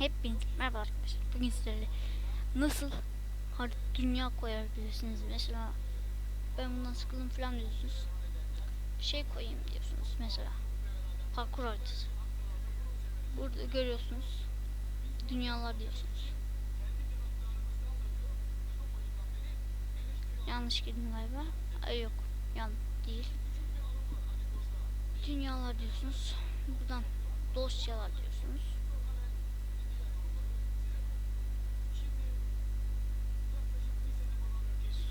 Hepiniz merhaba arkadaşlar. Bugün sizlerle nasıl harita dünya koyabilirsiniz mesela ben bundan sıkıldım falan diyorsunuz. Şey koyayım diyorsunuz mesela. Parkur haritası. Burada görüyorsunuz. Dünyalar diyorsunuz. Yanlış girdim galiba. Ay yok. Yan değil. Dünyalar diyorsunuz. Buradan dosyalar diyorsunuz.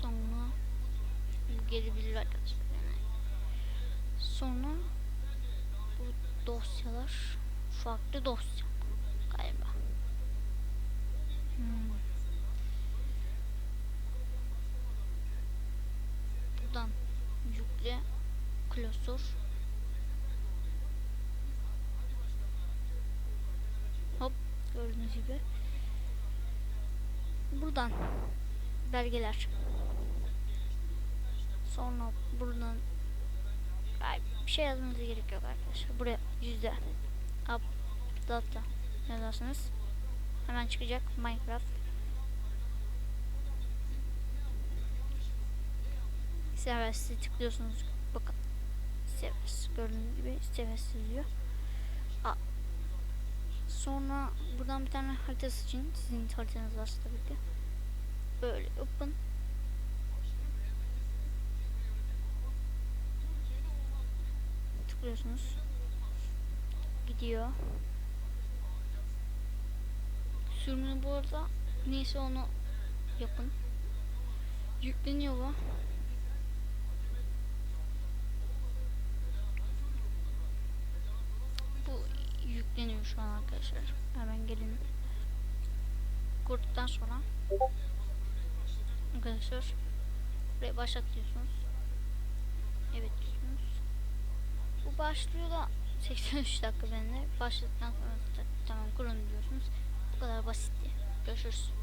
Sonra bu gelebilir arkadaşlar yani. Sonra bu dosyalar farklı dosya galiba. Hmm. Buradan yükle klasör Hop gördüğünüz gibi. Buradan belgeler. Sonra buradan bir şey yazmanıza gerek yok arkadaşlar. Buraya yüzde up data yazarsanız hemen çıkacak Minecraft. Serversi tıklıyorsunuz. Bakın. Servers gördüğünüz gibi servers yazıyor. A Sonra buradan bir tane harita seçin. Sizin haritanız varsa tabii ki. Böyle open. Tıklıyorsunuz. Gidiyor. Sürümünü bu arada neyse onu yapın. Yükleniyor bu. Bu yükleniyor şu an arkadaşlar. Hemen gelin. Kurduktan sonra arkadaşlar buraya başlat diyorsunuz. Evet başlıyor da 83 dakika bende. Başladıktan sonra tamam kurun diyorsunuz. Bu kadar basitti. Görüşürüz.